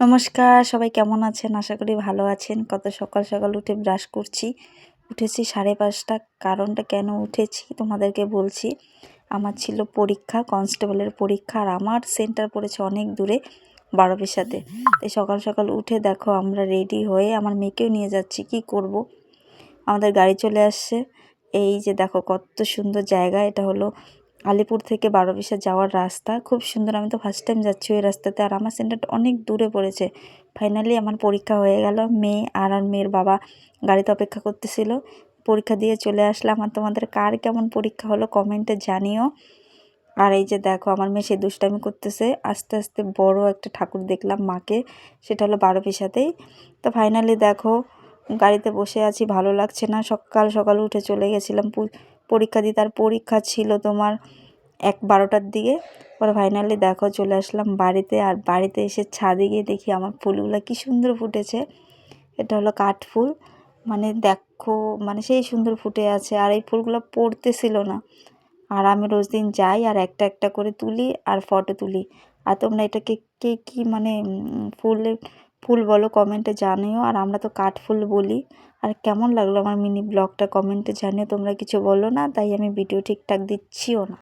নমস্কার, সবাই কেমন আছেন? আশা করি ভালো আছেন। কত সকাল সকাল উঠে ব্রাশ করছি। উঠেছি সাড়ে পাঁচটা। কারণটা কেন উঠেছি তোমাদেরকে বলছি। আমার ছিল পরীক্ষা, কনস্টেবলের পরীক্ষা, আর আমার সেন্টার পড়েছে অনেক দূরে বারো পেশাতে তাই সকাল সকাল উঠে দেখো আমরা রেডি হয়ে আমার মেয়েকেও নিয়ে যাচ্ছি। কি করব। আমাদের গাড়ি চলে আসছে। এই যে দেখো কত সুন্দর জায়গা। এটা হলো আলিপুর থেকে বারো বিশা যাওয়ার রাস্তা। খুব সুন্দর, আমি তো ফার্স্ট টাইম যাচ্ছি ওই রাস্তাতে। আর আমার সেন্টারটা অনেক দূরে পড়েছে। ফাইনালি আমার পরীক্ষা হয়ে গেল। মেয়ে আর আর মেয়ের বাবা গাড়িতে অপেক্ষা করতেছিল। পরীক্ষা দিয়ে চলে আসলাম। আর তোমাদের কার কেমন পরীক্ষা হলো কমেন্টে জানিও। আর এই যে দেখো, আমার মেয়ে সে দুষ্টামি করতেছে। আস্তে আস্তে বড় একটা ঠাকুর দেখলাম মাকে। সেটা হলো বারো পিসাতেই তো ফাইনালি দেখো গাড়িতে বসে আছি, ভালো লাগছে না। সকাল সকাল উঠে চলে গেছিলাম পরীক্ষা দিই তার পরীক্ষা ছিল তোমার এক বারোটার দিকে। পরে ফাইনালি দেখো চলে আসলাম বাড়িতে, আর বাড়িতে এসে ছাদে গিয়ে দেখি আমার ফুলগুলো কি সুন্দর ফুটেছে। এটা হলো কাঠ ফুল। মানে দেখো মানে সেই সুন্দর ফুটে আছে, আর এই ফুলগুলো পড়তেছিল না। আর আমি রোজ দিন যাই আর একটা একটা করে তুলি আর ফটো তুলি। আর তোমরা এটাকে কে, কী মানে ফুলের ফুল বলো, কমেন্টে জানিও। আর আমরা তো কাঠফুল বলি। আর কেমন লাগল আমার মিনি ব্লগটা কমেন্টে জানিও, তোমরা কিছু বলো না, তাই আমি ভিডিও ঠিকঠাক দিচ্ছিও না।